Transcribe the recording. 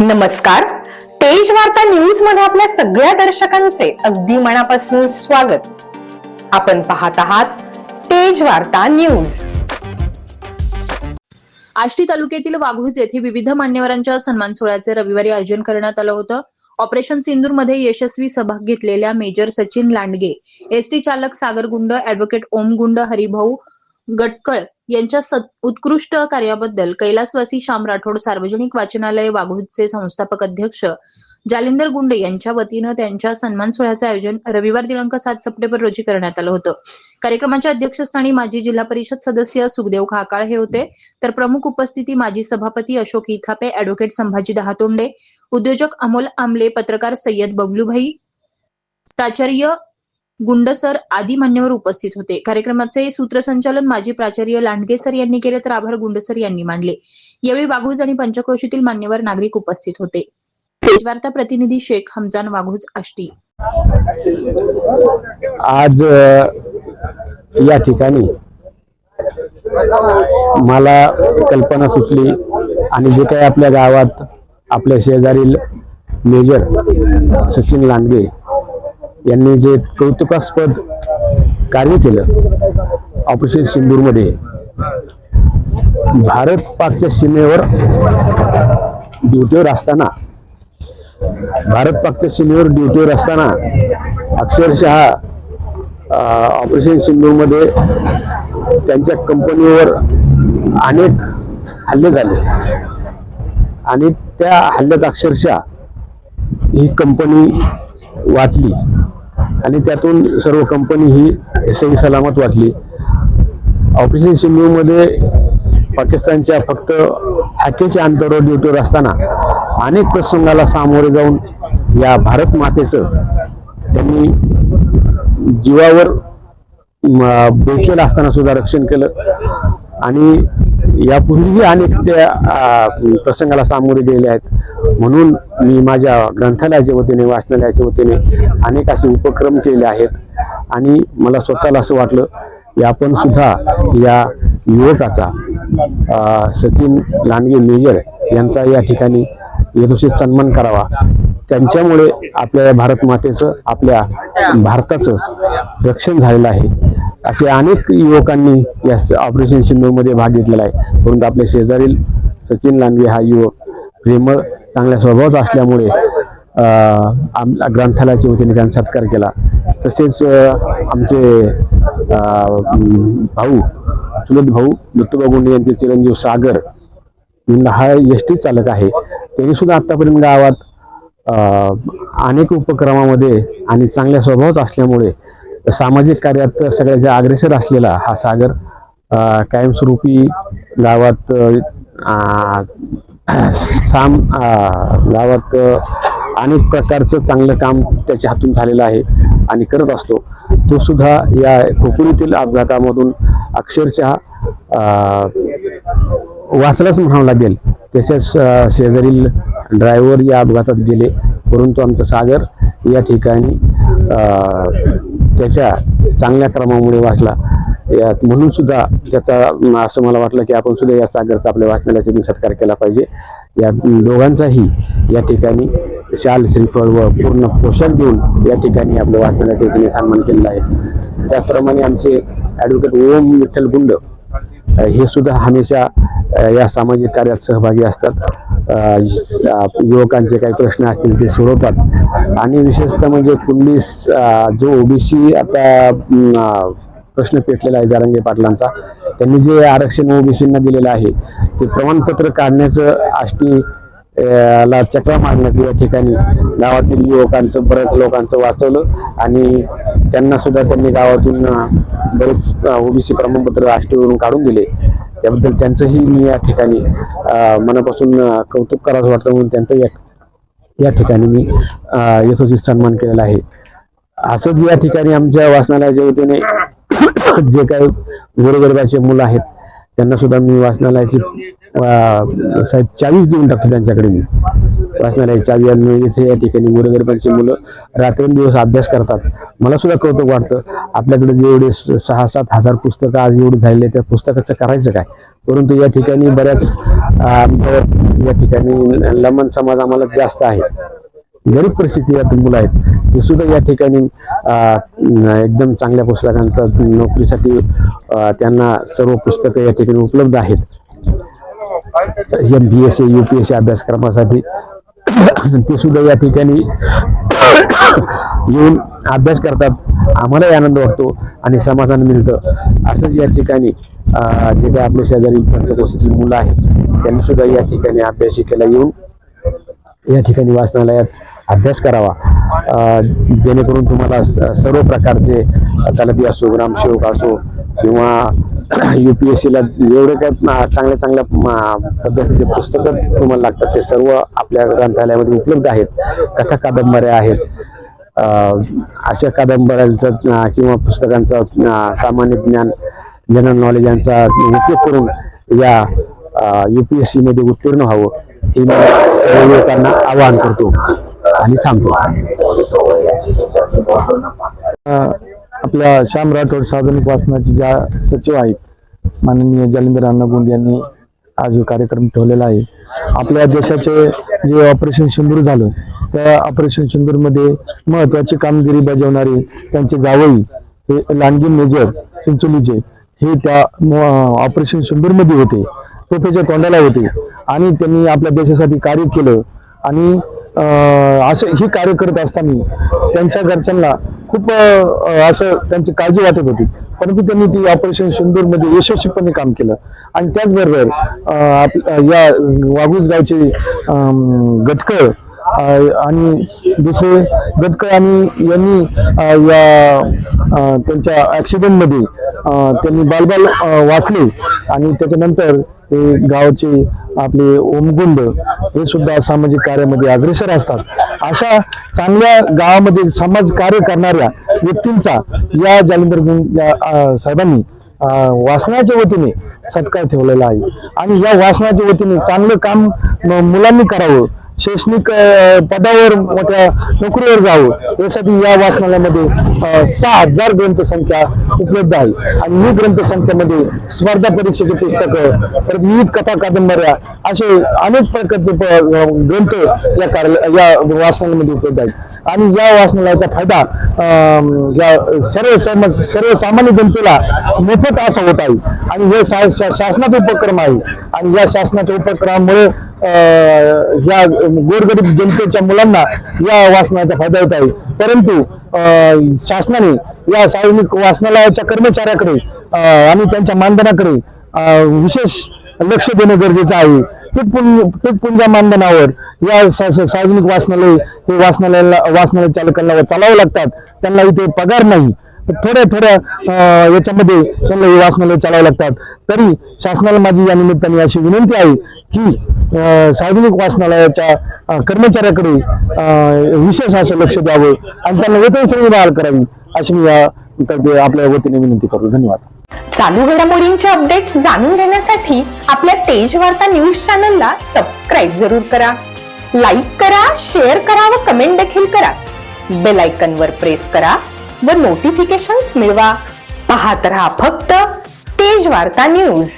नमस्कार. तेज वार्ता न्यूजमध्ये आपल्या सगळ्या दर्शकांचे अगदी मनापासून स्वागत. आपण पाहत आहात तेज वार्ता न्यूज आष्टी तालुक्यातील वाघूज येथे विविध मान्यवरांच्या सन्मान सोहळ्याचे रविवारी आयोजन करण्यात आलं होतं ऑपरेशन सिंदूरमध्ये यशस्वी सहभाग घेतलेल्या मेजर सचिन लांडगे एसटी चालक सागर गुंड ऍडव्होकेट ओम गुंड हरिभाऊ गटकळ यांच्या उत्कृष्ट कार्याबद्दल कैलासवासी श्याम राठोड सार्वजनिक वाचनालय वाघूजचे संस्थापक अध्यक्ष जालिंदर गुंडे यांच्या वतीनं त्यांच्या सन्मान सोहळ्याचं आयोजन रविवार दिनांक सात सप्टेंबर रोजी करण्यात आलं होतं. कार्यक्रमाच्या अध्यक्षस्थानी माजी जिल्हा परिषद सदस्य सुखदेव खाकाळ हे होते. तर प्रमुख उपस्थिती माजी सभापती अशोक इथापे अॅडव्होकेट संभाजी दहातोंडे उद्योजक अमोल आमले पत्रकार सय्यद बबलूभाई प्राचार्य गुंडसर आदी मान्यवर उपस्थित होते. कार्यक्रमाचे सूत्रसंचालन माजी प्राचार्य लांडगे सर यांनी केले तर आभार गुंडसर यांनी मानले. यावेळी वाघूज आणि पंचक्रोशीतील मान्यवर नागरिक उपस्थित होते. वार्ता प्रतिनिधी शेख हमजान वाघूज आष्टी. आज या ठिकाणी मला कल्पना सुचली आणि जे काही आपल्या गावात आपल्या शेजारील मेजर सचिन लांडगे यांनी जे कौतुकास्पद कार्य केलं ऑपरेशन सिंदूरमध्ये भारत पाकच्या सीमेवर ड्युटीवर असताना भारत पाकच्या सीमेवर ड्युटीवर असताना अक्षरशः ऑपरेशन सिंधूमध्ये त्यांच्या कंपनीवर अनेक हल्ले झाले. आणि त्या हल्ल्यात अक्षरशः ही कंपनी वाचली. आणि त्यातून सर्व कंपनी ही सही सलामत वाचली. ऑपरेशन सिंधूमध्ये पाकिस्तानच्या फक्त हाकेच्या अंतरावर ड्युटीवर असताना अनेक प्रसंगाला सामोरे जाऊन या भारत मातेचं त्यांनी जीवावर म, असताना सुद्धा रक्षण केलं. आणि यापूर्वीही अनेक त्या प्रसंगाला सामोरे गेले आहेत. म्हणून मी माझ्या ग्रंथालयाच्या वतीने वाचनालयाच्या वतीने अनेक असे उपक्रम केले आहेत. आणि मला स्वतःला असं वाटलं की आपण सुद्धा या युवकाचा सचिन लांडगे मेजर यांचा या ठिकाणी यथोचित सन्मान करावा. त्यांच्यामुळे आपल्या या भारत मातेचं आपल्या भारताचं रक्षण झालेलं आहे. असे अनेक युवकांनी या स- ऑपरेशन सिंधूमध्ये भाग घेतलेला आहे. परंतु आपल्या शेजारील सचिन लांडगे हा युवक प्रेमळ चांगल्या स्वभावाचा असल्यामुळे अं, ग्रंथालयाच्या वतीने त्यांचा सत्कार केला. तसेच आमचे भाऊ चुलत भाऊ दत्तूबा गोंडे यांचे चिरंजीव सागर हा एस टी चालक आहे. त्यांनी सुद्धा आतापर्यंत गावात अनेक उपक्रमामध्ये आणि चांगल्या स्वभावाचा असल्यामुळे सामाजिक कार्यात सगळ्याच्या अग्रेसर असलेला हा सागर कायमस्वरूपी गावात साम गावात अनेक प्रकारचं चांगलं काम त्याच्या हातून झालेलं आहे आणि करत असतो. तो सुद्धा या कोकणीतील अपघातामधून अक्षरशः वाचलाच म्हणावं लागेल. तसेच शेजारील ड्रायव्हर या अपघातात गेले परंतु आमचा सागर या ठिकाणी त्याच्या चांगल्या क्रमामुळे वाचला. यात म्हणून सुद्धा त्याचा असं मला वाटलं की आपण सुद्धा या सागरचा आपल्या वाचनालयाचा मी सत्कार केला पाहिजे. या दोघांचाही या ठिकाणी शाल श्रीफळ व पूर्ण पोषण देऊन या ठिकाणी आपल्या वाचनालयाच्या वतीने सन्मान केलेला आहे. त्याचप्रमाणे आमचे ॲडव्होकेट ओम विठ्ठल गुंड हे सुद्धा हमेशा या सामाजिक कार्यात सहभागी असतात. युवकांचे काही प्रश्न असतील ते सोडवतात. आणि विशेषतः म्हणजे कुंडली जो ओबीसी आता प्रश्न पेटलेला आहे जारंगे पाटलांचा त्यांनी जे आरक्षण ओबीसींना दिलेलं आहे ते प्रमाणपत्र काढण्याचं आष्टी ला चक्रा मारण्याचं या ठिकाणी गावातील युवकांचं बऱ्याच लोकांचं वाचवलं आणि त्यांना सुद्धा त्यांनी गावातून बरेच ओबीसी प्रमाणपत्र आष्टीवरून काढून दिले. त्याबद्दल त्यांचंही मी या ठिकाणी मनापासून कौतुक करावं वाटतं म्हणून त्यांचं या या ठिकाणी मी अ, सन्मान केलेला आहे. असंच या ठिकाणी आमच्या वाचनालयाच्या वतीने जे काही गोरगरिबाचे मुलं आहेत त्यांना सुद्धा मी वाचनालयाची साहेब चाळीस देऊन टाकतो त्यांच्याकडे मी. वाचणाऱ्या चावी आणि या ठिकाणी गोरगरिबांची मुलं रात्रंदिवस अभ्यास करतात. मला सुद्धा कौतुक वाटतं. आपल्याकडे जे एवढे सहा सात हजार पुस्तकं आज एवढी झालेली आहेत त्या पुस्तकाचं करायचं काय? परंतु या ठिकाणी बऱ्याच आमच्या या ठिकाणी लमन समाज आम्हाला जास्त आहे. गरीब परिस्थितीतील मुलं आहेत. ते सुद्धा या ठिकाणी एकदम चांगल्या पुस्तकांचा नोकरीसाठी त्यांना सर्व पुस्तकं या ठिकाणी उपलब्ध आहेत. M B S U P S C अभ्यासक्रमासाठी ते सुद्धा या ठिकाणी येऊन अभ्यास करतात. आम्हालाही आनंद वाटतो आणि समाधान मिळतं. असंच या ठिकाणी जे काही आपल्या शेजारी पंचकोशीतील मुलं आहेत त्यांनी सुद्धा या ठिकाणी अभ्यासिकेला येऊन या ठिकाणी वाचनालयात अभ्यास करावा. जेणेकरून तुम्हाला स- सर्व प्रकारचे तलबी असो ग्रामसेवक असो किंवा यू पी एस सीला जेवढे काय चांगल्या चांगल्या पद्धतीचे पुस्तकं तुम्हाला लागतात ते सर्व आपल्या ग्रंथालयामध्ये उपलब्ध आहेत. कथा कादंबऱ्या आहेत. अशा कादंबऱ्यांचा किंवा पुस्तकांचा सामान्य ज्ञान जनरल नॉलेज यांचा उपयोग करून या युपीएससी मध्ये उत्तीर्ण व्हावं हे मी सर्व लोकांना आवाहन करतो आणि थांबतो आपल्या श्याम राठोड सार्वजनिक वाचनाचे ज्या सचिव आहेत माननीय जालिंदर अण्णा यांनी आज हा कार्यक्रम ठेवलेला आहे. आपल्या देशाचे जे ऑपरेशन सिंदूर झालं त्या ऑपरेशन सिंदूरमध्ये महत्वाची कामगिरी बजावणारे त्यांचे जावई हे लांडगी मेजर चिंचोलीचे हे त्या ऑपरेशन सिंदूरमध्ये होते. तोफेच्या तोंडाला होते. आणि त्यांनी आपल्या देशासाठी कार्य केलं. आणि असं ही कार्य करत असताना त्यांच्या घरच्यांना खूप असं त्यांची काळजी वाटत होती. परंतु त्यांनी ती ऑपरेशन सिंदूरमध्ये यशस्वीपणे काम केलं. आणि त्याचबरोबर आप- या वाघूज गावचे गटकळ आणि दुसरे गटकळ आणि यांनी या त्यांच्या ॲक्सिडेंटमध्ये त्यांनी बालबाल वाचले आणि त्याच्यानंतर हे गावचे आपले ओमगुंड हे सुद्धा सामाजिक कार्यामध्ये अग्रेसर असतात. अशा चांगल्या गावामध्ये समाज कार्य करणाऱ्या व्यक्तींचा या जालिंदर या, साहेबांनी वासनाच्या वाचनाच्या वतीने सत्कार ठेवलेला आहे. आणि या वाचनाच्या वतीने चांगलं काम मुलांनी करावं शैक्षणिक पदावर मोठ्या नोकरीवर जावं यासाठी या वाचनालयामध्ये सहा हजार ग्रंथसंख्या उपलब्ध आहे. आणि ही ग्रंथसंख्येमध्ये स्पर्धा परीक्षेचे पुस्तकं परत विविध कथा कादंबऱ्या असे अनेक प्रकारचे ग्रंथ या कार्यालय या वाचनालयामध्ये उपलब्ध आहेत. आणि या वाचनालयाचा फायदा अं, या सर्व सम सर्वसामान्य जनतेला मोफत असा होत आहे. आणि हे शा- शासनाचा उपक्रम आहे. आणि या शासनाच्या उपक्रमामुळे या गोरगरीब जनतेच्या मुलांना या वाचनाचा फायदा होत आहे. परंतु शासनाने या सार्वजनिक वाचनालयाच्या कर्मचाऱ्याकडे आणि त्यांच्या मानधनाकडे विशेष लक्ष देणं गरजेचं आहे. तुटपुंज तुटपुंजा मानधनावर या सार्वजनिक वाचनालय हे वाचनालयाला वाचनालय चालकांना चालावं लागतात. त्यांना इथे पगार नाही. थोड्या थोड्या याच्यामध्ये त्यांना हे वाचनालय चालावं लागतात. तरी शासनाला माझी या निमित्ताने अशी विनंती आहे की सार्वजनिक वाचनालयाच्या कर्मचाऱ्याकडे विशेष असं लक्ष द्यावं आणि त्यांना वेतन श्रेणी बहाल करावी अशी मी या आपल्या वतीने विनंती करतो. धन्यवाद. चालू घडामोडींचे अपडेट्स जाणून घेण्यासाठी आपल्या तेज वार्ता न्यूज चॅनलला सबस्क्राईब जरूर करा. लाईक करा शेअर करा व कमेंट देखील करा. बेल आयकन वर प्रेस करा. व नोटिफिकेशन्स मिळवा. पाहत रहा फक्त तेज वार्ता न्यूज